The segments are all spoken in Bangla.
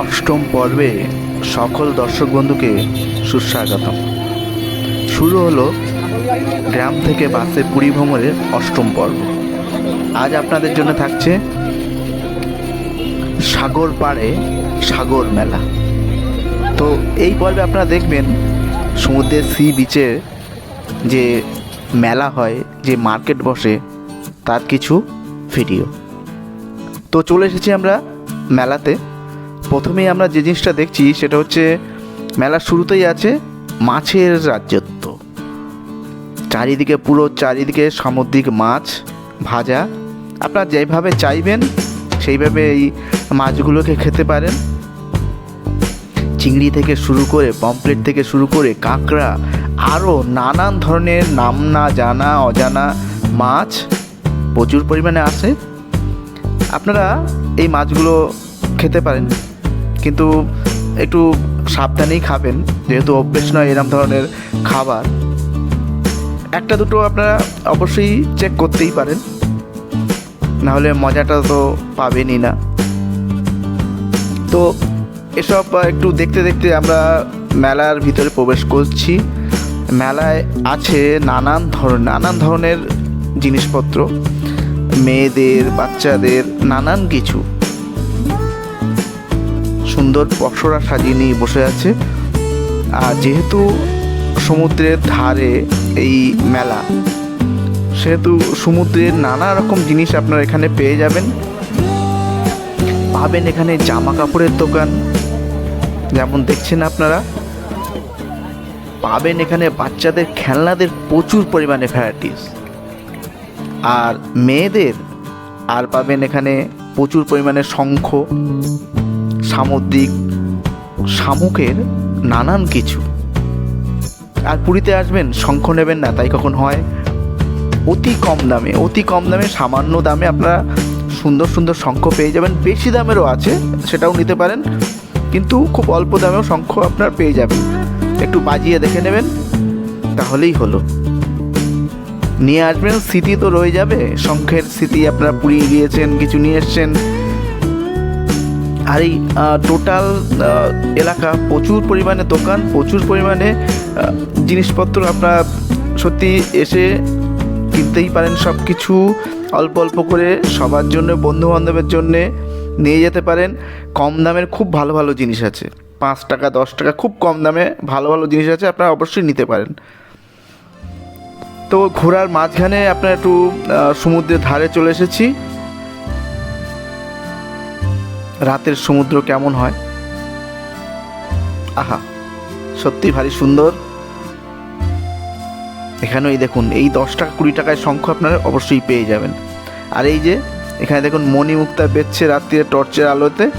অষ্টম পর্বে সকল দর্শক বন্ধুকে সুস্বাগতম। শুরু হলো গ্রাম থেকে বাসে পুরী ভ্রমণের অষ্টম পর্ব। আজ আপনাদের জন্য থাকছে সাগর পাড়ে সাগর মেলা। তো এই পর্বে আপনারা দেখবেন সমুদ্রের সি বিচের যে মেলা হয়, যে মার্কেট বসে, তার কিছু ভিডিও। তো চলে এসেছি আমরা মেলাতে। প্রথমেই আমরা যে জিনিসটা দেখছি সেটা হচ্ছে মেলার শুরুতেই আছে মাছের রাজ্যত্ব চারিদিকে পুরো চারিদিকে সামুদ্রিক মাছ ভাজা। আপনারা যেভাবে চাইবেন সেইভাবে এই মাছগুলোকে খেতে পারেন। চিংড়ি থেকে শুরু করে পমপ্লেট থেকে শুরু করে কাঁকড়া, আরও নানান ধরনের নাম না জানা, অজানা মাছ প্রচুর পরিমাণে আসে আপনারা এই মাছগুলো খেতে পারেন। কিন্তু একটু সাবধানেই খাবেন, যেহেতু অভ্যেস নয় এরম ধরনের খাবার। একটা দুটো আপনারা অবশ্যই চেক করতেই পারেন। নাহলে মজাটা তো পাবেনই না। তো এসব একটু দেখতে দেখতে আমরা মেলার ভিতরে প্রবেশ করছি। মেলায় আছে নানান ধরনের নানান ধরনের জিনিসপত্র। মেয়েদের, বাচ্চাদের, নানান কিছু। সুন্দর বক্সরা সাজিয়ে নিয়ে বসে আছে। আর যেহেতু সমুদ্রের ধারে এই মেলা, সেহেতু সমুদ্রের নানা রকম জিনিস আপনারা এখানে পেয়ে যাবেন। পাবেন এখানে জামা কাপড়ের দোকান, যেমন দেখছেন আপনারা। পাবেন এখানে বাচ্চাদের খেলনাদের প্রচুর পরিমাণে ভ্যারাইটিস আর মেয়েদের, আর পাবেন এখানে প্রচুর পরিমাণে শঙ্খ। সামুদ্রিক শামুকের নানান কিছু। আর পুরীতে আসবেন, শঙ্খ নেবেন না, তাই কখন হয়? অতি কম দামে, অতি কম দামে, সামান্য দামে আপনারা সুন্দর সুন্দর শঙ্খ পেয়ে যাবেন। বেশি দামেরও আছে, সেটাও নিতে পারেন, কিন্তু খুব অল্প দামেও শঙ্খ আপনার পেয়ে যাবেন। একটু বাজিয়ে দেখে নেবেন, তাহলেই হলো। নিয়ে আসবেন, স্মৃতি তো রয়ে যাবে, শঙ্খের স্মৃতি আপনারা পুড়িয়ে গিয়েছেন কিছু নিয়ে এসছেন। আর এই টোটাল এলাকা প্রচুর পরিমাণে দোকান, প্রচুর পরিমাণে জিনিসপত্র আপনারা সত্যি এসে কিনতেই পারেন সব কিছু অল্প অল্প করে সবার জন্য বন্ধু বান্ধবের জন্যে নিয়ে যেতে পারেন। কম দামের খুব ভালো ভালো জিনিস আছে। পাঁচ টাকা, দশ টাকা, খুব কম দামে ভালো ভালো জিনিস আছে, আপনারা অবশ্যই নিতে পারেন। তো ঘোরার মাঝখানে আপনার একটু সমুদ্রের ধারে চলে এসেছি। রাতের সমুদ্র কেমন হয়? আহা, সত্যি ভারী সুন্দর। এখানেই দেখুন, এই দশ টাকা কুড়ি টাকায় শঙ্খ আপনারা অবশ্যই পেয়ে যাবেন। আর এই যে, এখানে দেখুন মণিমুক্তা বেচছে রাত্রিরে টর্চের আলোতে।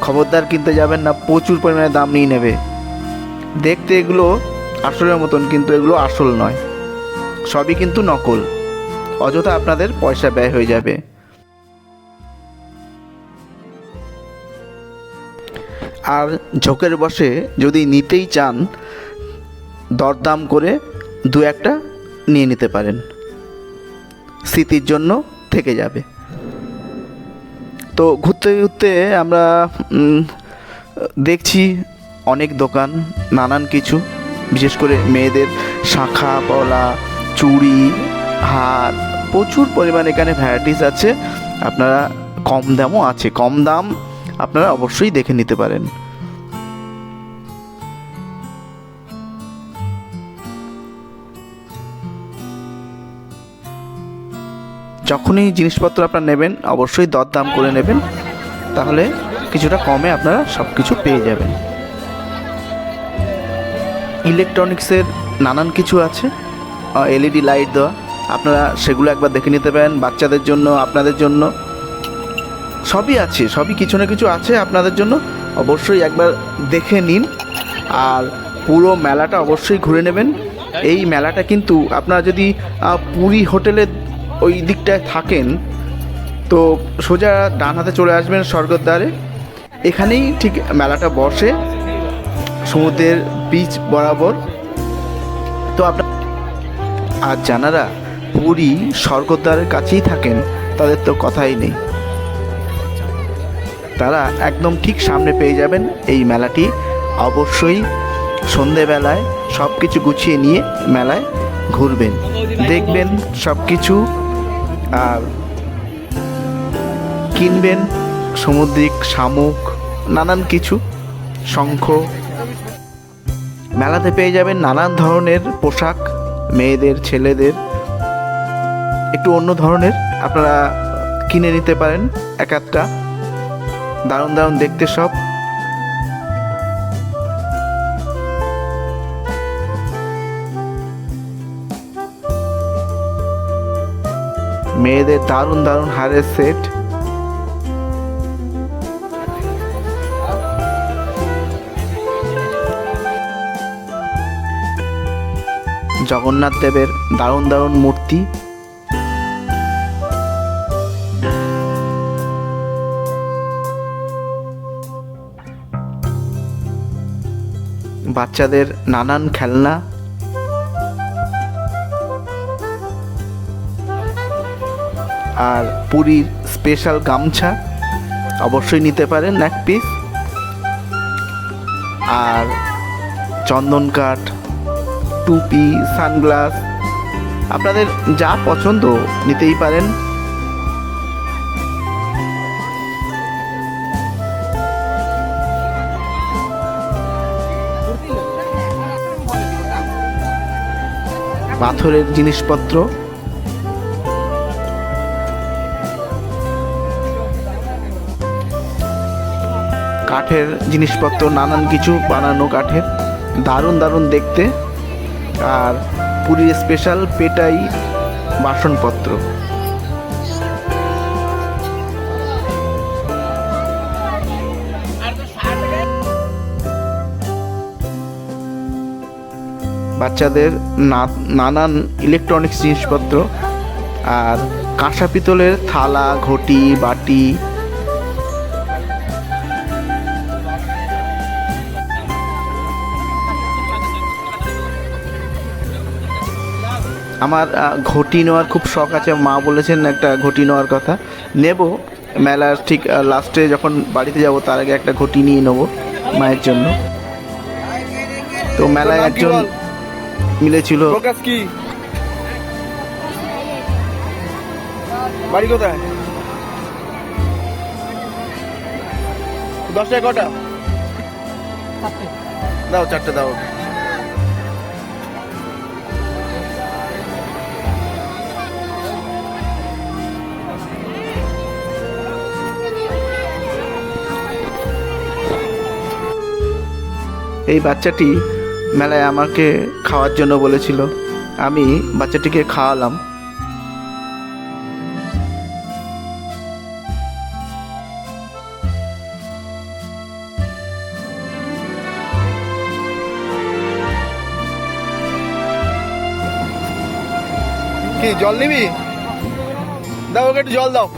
খবরদার কিনতে যাবেন না, প্রচুর পরিমাণে দাম নিয়ে নেবে। দেখতে এগুলো আসলের মতন, কিন্তু এগুলো আসল নয়। সবই কিন্তু নকল। অযথা আপনাদের পয়সা ব্যয় হয়ে যাবে। আর ঝোঁকের বসে যদি নিতেই চান, দরদাম করে দু একটা নিয়ে নিতে পারেন। স্মৃতির জন্য থেকে যাবে। তো ঘুরতে ঘুরতে আমরা দেখছি অনেক দোকান, নানান কিছু, বিশেষ করে মেয়েদের শাখা, পলা, চুড়ি, হার, প্রচুর পরিমাণে এখানে ভ্যারাইটিস আছে। আপনারা কম দামও আছে, কম দাম আপনারা অবশ্যই দেখে নিতে পারেন। যখনই জিনিসপত্র আপনারা নেবেন, অবশ্যই দরদাম করে নেবেন, তাহলে কিছুটা কমে আপনারা সব কিছু পেয়ে যাবেন। ইলেকট্রনিক্সের নানান কিছু আছে এলইডি লাইট দেওয়া, আপনারা সেগুলো একবার দেখে নিতে পারেন, বাচ্চাদের জন্য, আপনাদের জন্য। সবই আছে, সবই কিছু না কিছু আছে আপনাদের জন্য। অবশ্যই একবার দেখে নিন। আর পুরো মেলাটা অবশ্যই ঘুরে নেবেন। এই মেলাটা কিন্তু আপনারা যদি পুরী হোটেলের ওই দিকটায় থাকেন, তো সোজা ডান হাতে চলে আসবেন স্বর্গদ্বারে। এখানেই ঠিক মেলাটা বসে, সমুদ্রের বিচ বরাবর। তো আপনার, আর জানারা পুরী স্বর্গদ্বারের কাছেই থাকেন, তাদের তো কথাই নেই। তারা একদম ঠিক সামনে পেয়ে যাবেন এই মেলাটি। অবশ্যই সন্ধেবেলায় সব কিছু গুছিয়ে নিয়ে মেলায় ঘুরবেন। দেখবেন সব কিছু আর কিনবেন সামুদ্রিক শামুক, নানান কিছু, শঙ্খ। মেলাতে পেয়ে যাবেন নানান ধরনের পোশাক, মেয়েদের, ছেলেদের। একটু অন্য ধরনের আপনারা কিনে নিতে পারেন এক একটা। দারুণ দারুণ দেখতে সব। মেয়েদের দারুণ দারুণ হারের সেট জগন্নাথ দেবের দারুণ দারুণ মূর্তি। বাচ্চাদের নানান খেলনা। আর পুরীর স্পেশাল গামছা অবশ্যই নিতে পারেন এক পিস আর চন্দন কাঠ, টুপি সানগ্লাস আপনাদের যা পছন্দ নিতেই পারেন। পাথরের জিনিসপত্র। কাঠের জিনিসপত্র, নানান কিছু বানানো কাঠের। দারুণ দারুণ দেখতে। আর পুরীর স্পেশাল পেটাই বাসনপত্র। বাচ্চাদের নানান ইলেকট্রনিক্স জিনিসপত্র আর কাঁসা পিতলের থালা ঘটি বাটি। আমার ঘটি নেওয়ার খুব শখ আছে। মা বলেছেন একটা ঘটি নেওয়ার কথা। নেব মেলার ঠিক লাস্টে যখন বাড়িতে যাব তার আগে একটা ঘটি নিয়ে নেব মায়ের জন্য। তো মেলায় একজন? মিলেছিল। প্রকাশ কি? বাড়ি কোথায়? দশটায় কটা? দাও চারটে দাও। এই বাচ্চাটি মেলায় আমাকে খাওয়ার জন্য বলেছিল। আমি বাচ্চাটিকে খাওয়ালাম। কি, জল নিবি? দাও ওকে একটু জল দাও।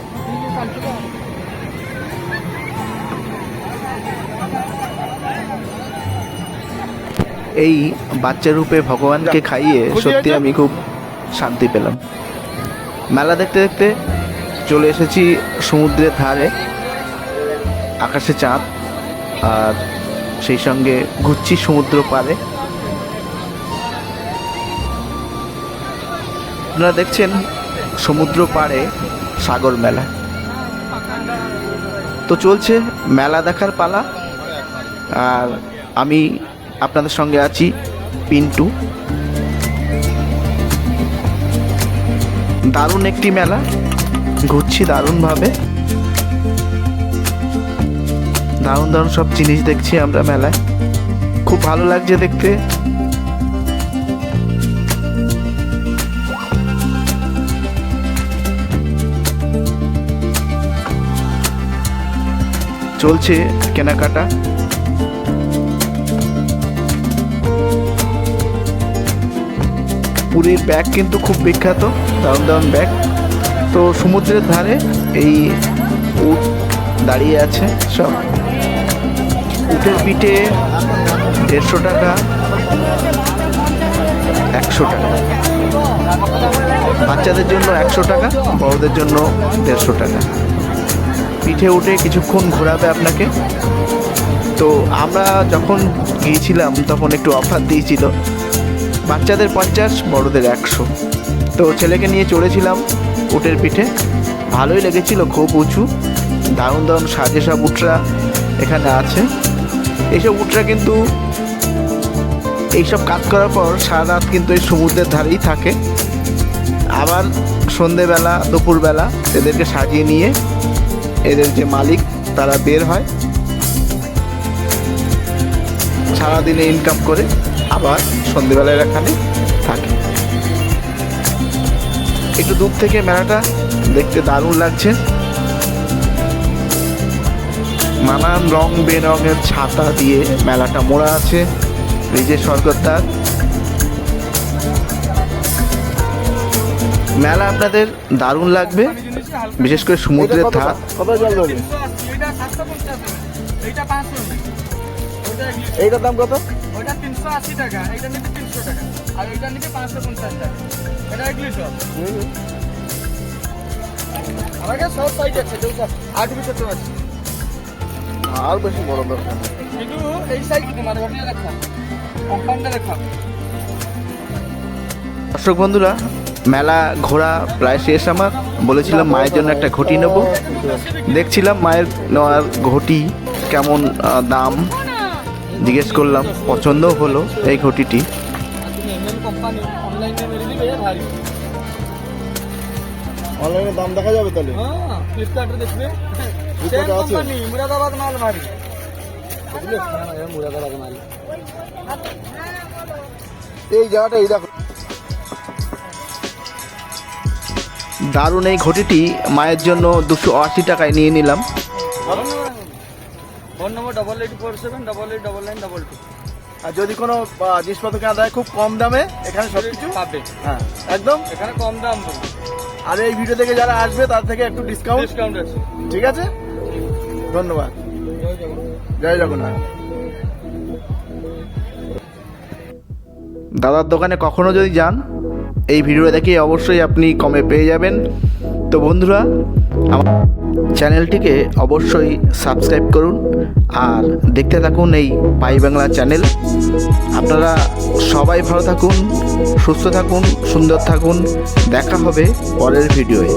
বাচ্চা রূপে ভগবানকে খাইয়ে সত্যি আমি খুব শান্তি পেলাম। মেলা দেখতে দেখতে চলে এসেছি সমুদ্রের ধারে আকাশে চাঁদ আর সেই সঙ্গে ঘুরছি সমুদ্র পাড়ে। আপনারা দেখছেন সমুদ্র পাড়ে সাগর মেলা। তো চলছে মেলা দেখার পালা আর আমি আপনাদের সঙ্গে আছি পিন্টু। দারুণ একটি মেলা। ঘুরছি দারুণভাবে। দারুণ দারুণ সব জিনিস দেখছি আমরা মেলায়। খুব ভালো লাগছে দেখতে। চলছে কেনাকাটা। পুরীর ব্যাগ কিন্তু খুব বিখ্যাত, দারুণ দারুণ ব্যাগ। তো সমুদ্রের ধারে এই উট দাঁড়িয়ে আছে সব। উটের পিঠে দেড়শো টাকা, একশো টাকা। বাচ্চাদের জন্য একশো টাকা, বড়দের জন্য দেড়শো টাকা। পিঠে উঠে কিছুক্ষণ ঘোরাবে আপনাকে। তো আমরা যখন গিয়েছিলাম, তখন একটু অফার দিয়েছিল। বাচ্চাদের পঞ্চাশ, বড়দের একশো। তো ছেলেকে নিয়ে চড়েছিলাম উটের পিঠে। ভালোই লেগেছিল, খুব উঁচু। দারুণ দারুণ সাজে সব উটরা এখানে আছে। এইসব উটরা কিন্তু এইসব কাজ করার পর সারা রাত কিন্তু এই সমুদ্রের ধারেই থাকে। আবার সন্ধেবেলা, দুপুরবেলা এদেরকে সাজিয়ে নিয়ে এদের যে মালিক, তারা বের হয়। সারাদিনে ইনকাম করে আবার সন্ধেবেলায় এখানে থাকে। একটু দূর থেকে মেলাটা দেখতে দারুণ লাগছে। নানান রং বেরঙের ছাতা দিয়ে মেলাটা মোড়া আছে নিজের স্বর্গদ্বার। মেলা আপনাদের দারুণ লাগবে বিশেষ করে সমুদ্রের ধার। এইটার দাম কত? ওইটা তিনশো আশি টাকা এইটা নিতে তিনশো টাকা আর এইটা নিতে পাঁচশো পঞ্চাশ টাকা। এটা আমাকে সব। সাইজ আছে যেটা আট আছে। আর বেশি বড় দরকার কিন্তু এই সাইজ তোমার রাখা কম্পাউন্ডে রাখা দর্শক বন্ধুরা মেলা ঘোরা প্রায় শেষ আমার। বলেছিলাম মায়ের জন্য একটা ঘটি নেব। দেখছিলাম মায়ের নেওয়ার ঘটি কেমন দাম। জিজ্ঞেস করলাম পছন্দও হলো এই ঘটিটি। অনলাইনে দাম দেখা যাবে তাহলে? হ্যাঁ ফ্লিপকার্টে দেখবে। ফ্লিপকার্টে সেম আছে? কোম্পানি মুরাদাবাদ মাল ভারী। হ্যাঁ মুরাদাবাদ মাল। এই জায়গাটা এই দেখো। দারুণ এই ঘটিটি মায়ের জন্য দুশো আশি টাকায় নিয়ে নিলাম। Phone number double eight four seven double eight double nine double two আর যদি কোনো জিনিসপত্র কেনা দেয় খুব কম দামে এখানে সব কিছু পাবে। হ্যাঁ একদম? এখানে কম দাম আর এই ভিডিও থেকে যারা আসবে তার থেকে একটু ডিসকাউন্ট ডিসকাউন্ট আছে। ঠিক আছে? ধন্যবাদ। জয় জগন্নাথ। দাদার দোকানে কখনো যদি যান এই ভিডিও দেখে অবশ্যই আপনি কমে পেয়ে যাবেন। তো বন্ধুরা আমার চ্যানেলটিকে অবশ্যই সাবস্ক্রাইব করুন আর দেখতে থাকুন এই পাই বাংলা চ্যানেল। আপনারা সবাই ভালো থাকুন, সুস্থ থাকুন, সুন্দর থাকুন। দেখা হবে পরের ভিডিওয়ে।